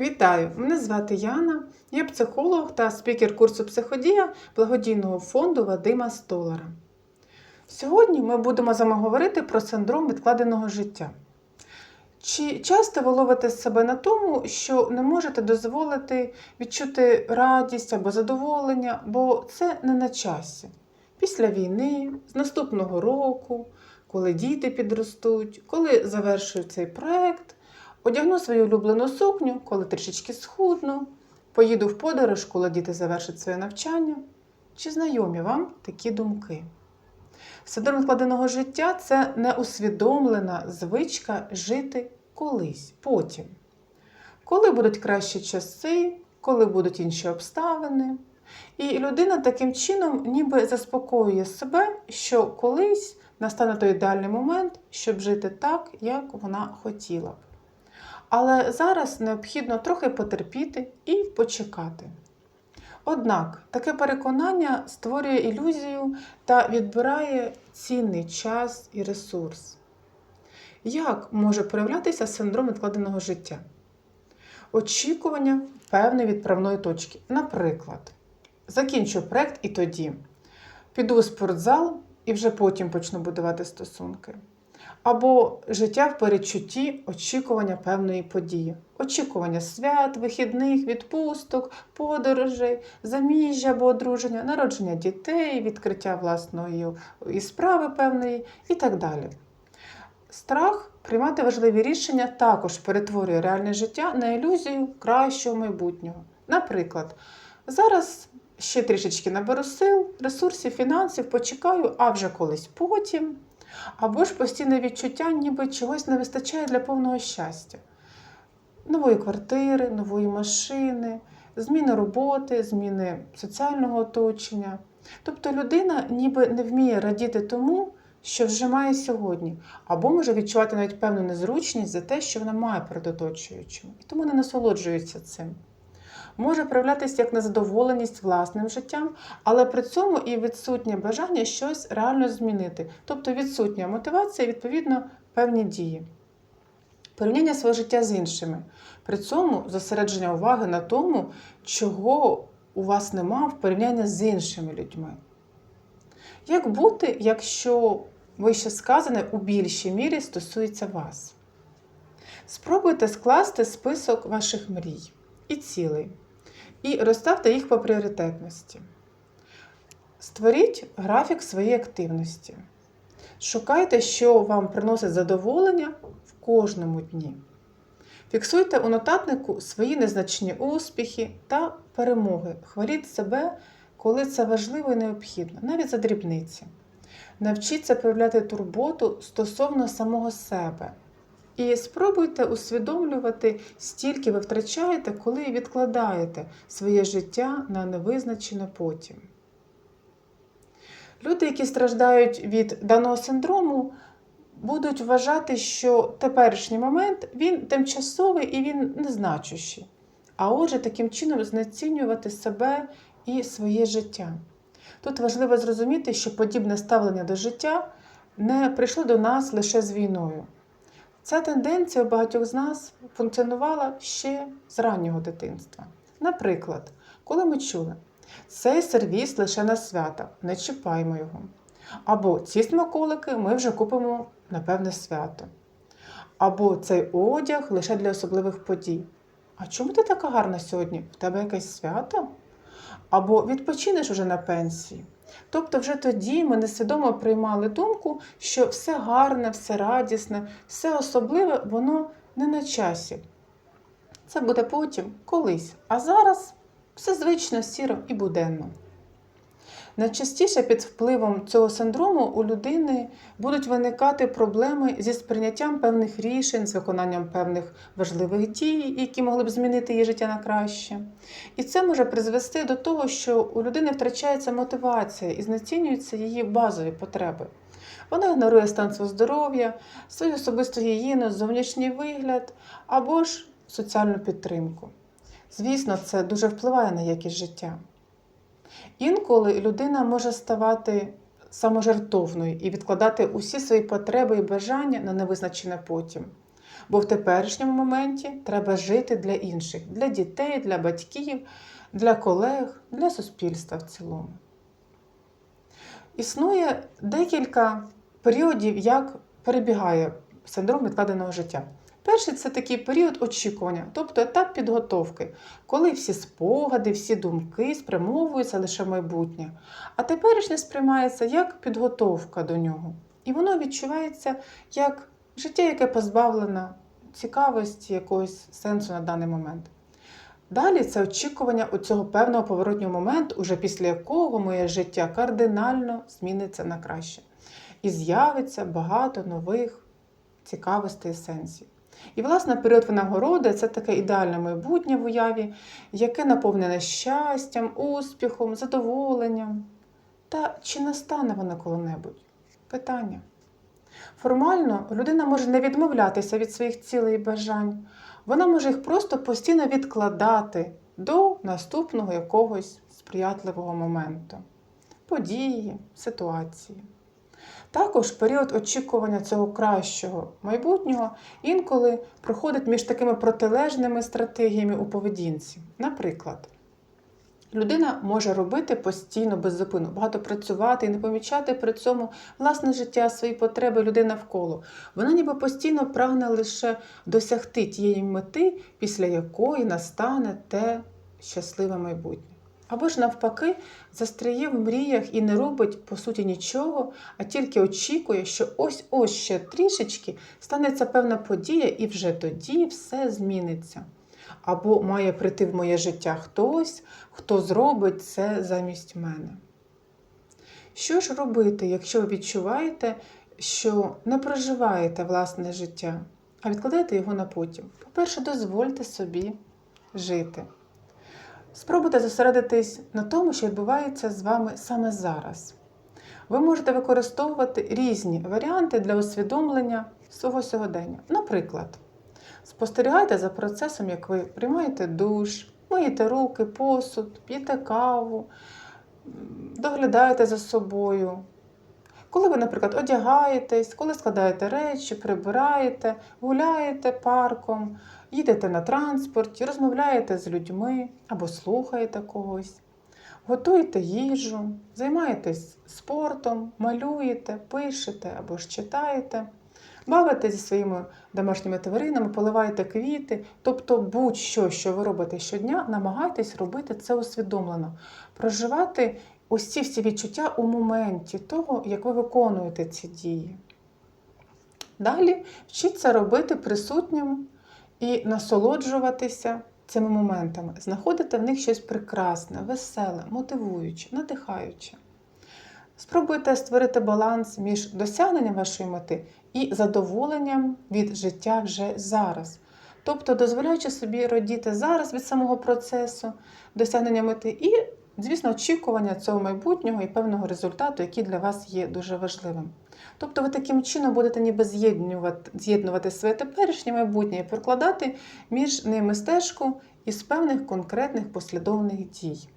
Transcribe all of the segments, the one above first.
Вітаю! Мене звати Яна, я психолог та спікер курсу Психодія благодійного фонду Вадима Столара. Сьогодні ми будемо з вами говорити про синдром відкладеного життя. Чи часто ви ловите себе на тому, що не можете дозволити відчути радість або задоволення, бо це не на часі? Після війни, з наступного року, коли діти підростуть, коли завершую цей проект, одягну свою улюблену сукню, коли трішечки схудну, поїду в подорож, коли діти завершать своє навчання. Чи знайомі вам такі думки? Синдром відкладеного життя це неусвідомлена звичка жити колись, потім. Коли будуть кращі часи, коли будуть інші обставини. І людина таким чином ніби заспокоює себе, що колись настане той ідеальний момент, щоб жити так, як вона хотіла б. Але зараз необхідно трохи потерпіти і почекати. Однак таке переконання створює ілюзію та відбирає цінний час і ресурс. Як може проявлятися синдром відкладеного життя? Очікування певної відправної точки. Наприклад, закінчу проект і тоді піду у спортзал і вже потім почну будувати стосунки. Або життя в передчутті очікування певної події, очікування свят, вихідних, відпусток, подорожей, заміжжя або одруження, народження дітей, відкриття власної і справи певної і так далі. Страх приймати важливі рішення також перетворює реальне життя на ілюзію кращого майбутнього. Наприклад, зараз ще трішечки наберу сил, ресурсів, фінансів, почекаю, а вже колись потім. Або ж постійне відчуття, ніби чогось не вистачає для повного щастя. Нової квартири, нової машини, зміни роботи, зміни соціального оточення. Тобто людина ніби не вміє радіти тому, що вже має сьогодні, або може відчувати навіть певну незручність за те, що вона має перед оточуючим, і тому не насолоджується цим. Може проявлятися як незадоволеність власним життям, але при цьому і відсутнє бажання щось реально змінити, тобто відсутня мотивація, відповідно, певні дії. Порівняння свого життя з іншими. При цьому зосередження уваги на тому, чого у вас нема в порівнянні з іншими людьми. Як бути, якщо вище сказане у більшій мірі стосується вас? Спробуйте скласти список ваших мрій і цілей, і розставте їх по пріоритетності. Створіть графік своєї активності. Шукайте, що вам приносить задоволення в кожному дні. Фіксуйте у нотатнику свої незначні успіхи та перемоги. Хваліть себе, коли це важливо і необхідно, навіть за дрібниці. Навчіться проявляти турботу стосовно самого себе. І спробуйте усвідомлювати, стільки ви втрачаєте, коли відкладаєте своє життя на невизначене потім. Люди, які страждають від даного синдрому, будуть вважати, що теперішній момент він тимчасовий і він незначущий. А отже, таким чином знецінювати себе і своє життя. Тут важливо зрозуміти, що подібне ставлення до життя не прийшло до нас лише з війною. Ця тенденція у багатьох з нас функціонувала ще з раннього дитинства. Наприклад, коли ми чули, цей сервіс лише на свята, не чіпаймо його. Або ці смаколики ми вже купимо на певне свято. Або цей одяг лише для особливих подій. А чому ти така гарна сьогодні? В тебе якесь свято? Або відпочинеш уже на пенсії. Тобто, вже тоді ми несвідомо приймали думку, що все гарне, все радісне, все особливе, воно не на часі. Це буде потім, колись. А зараз все звично, сіро і буденно. Найчастіше під впливом цього синдрому у людини будуть виникати проблеми зі сприйняттям певних рішень, з виконанням певних важливих дій, які могли б змінити її життя на краще. І це може призвести до того, що у людини втрачається мотивація і знецінюються її базові потреби. Вона ігнорує стан свого здоров'я, свою особисту гігієну, зовнішній вигляд або ж соціальну підтримку. Звісно, це дуже впливає на якість життя. Інколи людина може ставати саможертовною і відкладати усі свої потреби і бажання на невизначене потім. Бо в теперішньому моменті треба жити для інших, для дітей, для батьків, для колег, для суспільства в цілому. Існує декілька періодів, як перебігає синдром відкладеного життя. Перший це такий період очікування, тобто етап підготовки, коли всі спогади, всі думки спрямовуються лише в майбутнє, а теперішнє сприймається як підготовка до нього. І воно відчувається як життя, яке позбавлено цікавості, якогось сенсу на даний момент. Далі це очікування у цього певного поворотнього моменту, уже після якого моє життя кардинально зміниться на краще. І з'явиться багато нових цікавостей і сенсів. І, власне, період винагороди це таке ідеальне майбутнє в уяві, яке наповнене щастям, успіхом, задоволенням. Та чи настане воно коли-небудь? Питання. Формально людина може не відмовлятися від своїх цілей і бажань, вона може їх просто постійно відкладати до наступного якогось сприятливого моменту, події, ситуації. Також період очікування цього кращого майбутнього інколи проходить між такими протилежними стратегіями у поведінці. Наприклад, людина може робити постійно без зупину, багато працювати і не помічати при цьому власне життя, свої потреби людей навколо. Вона ніби постійно прагне лише досягти тієї мети, після якої настане те щасливе майбутнє. Або ж навпаки, застряє в мріях і не робить по суті нічого, а тільки очікує, що ось-ось ще трішечки станеться певна подія, і вже тоді все зміниться. Або має прийти в моє життя хтось, хто зробить це замість мене. Що ж робити, якщо ви відчуваєте, що не проживаєте власне життя, а відкладаєте його на потім? По-перше, дозвольте собі жити. Спробуйте зосередитись на тому, що відбувається з вами саме зараз. Ви можете використовувати різні варіанти для усвідомлення свого сьогодення. Наприклад, спостерігайте за процесом, як ви приймаєте душ, миєте руки, посуд, п'єте каву, доглядаєте за собою. Коли ви, наприклад, одягаєтесь, коли складаєте речі, прибираєте, гуляєте парком, їдете на транспорті, розмовляєте з людьми або слухаєте когось, готуєте їжу, займаєтесь спортом, малюєте, пишете або ж читаєте, бавите зі своїми домашніми тваринами, поливаєте квіти, тобто будь-що, що ви робите щодня, намагайтесь робити це усвідомлено, проживати ось ці всі відчуття у моменті того, як ви виконуєте ці дії. Далі вчіться робити присутнім і насолоджуватися цими моментами, знаходити в них щось прекрасне, веселе, мотивуюче, надихаюче. Спробуйте створити баланс між досягненням вашої мети і задоволенням від життя вже зараз. Тобто, дозволяючи собі радіти зараз від самого процесу досягнення мети і, звісно, очікування цього майбутнього і певного результату, який для вас є дуже важливим. Тобто ви таким чином будете ніби з'єднувати, з'єднувати своє теперішнє майбутнє і прокладати між ними стежку із певних конкретних послідовних дій.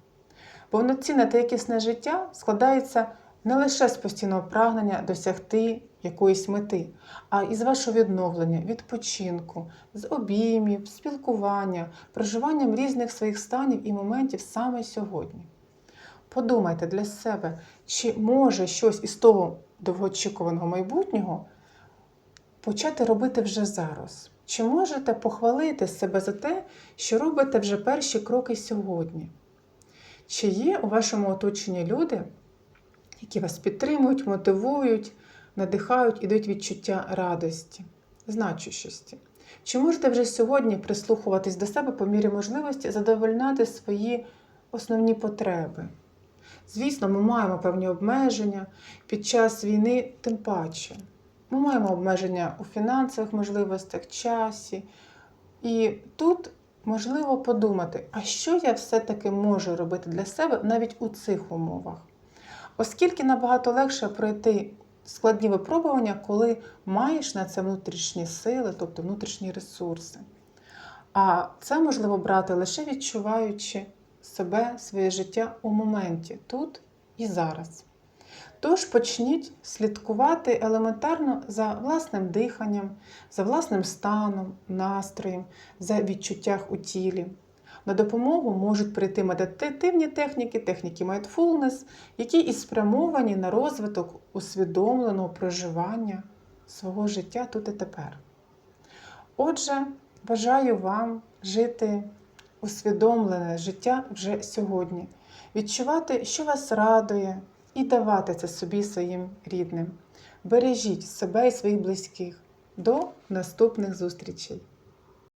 Повноцінне та якісне життя складається не лише з постійного прагнення досягти якоїсь мети, а із вашого відновлення, відпочинку, з обіймів, спілкування, проживанням різних своїх станів і моментів саме сьогодні. Подумайте для себе, чи може щось із того довгоочікуваного майбутнього почати робити вже зараз. Чи можете похвалити себе за те, що робите вже перші кроки сьогодні? Чи є у вашому оточенні люди, які вас підтримують, мотивують, надихають і дають відчуття радості, значущості? Чи можете вже сьогодні прислухуватись до себе по мірі можливості задовольняти свої основні потреби? Звісно, ми маємо певні обмеження під час війни, тим паче. Ми маємо обмеження у фінансових можливостях, часі. І тут можливо подумати, а що я все-таки можу робити для себе навіть у цих умовах. Оскільки набагато легше пройти складні випробування, коли маєш на це внутрішні сили, тобто внутрішні ресурси. А це можливо брати лише відчуваючи себе, своє життя у моменті, тут і зараз. Тож почніть слідкувати елементарно за власним диханням, за власним станом, настроєм, за відчуттях у тілі. На допомогу можуть прийти медитативні техніки, техніки mindfulness, які і спрямовані на розвиток усвідомленого проживання свого життя тут і тепер. Отже, бажаю вам жити усвідомлене життя вже сьогодні, відчувати, що вас радує, і давати це собі своїм рідним. Бережіть себе і своїх близьких. До наступних зустрічей!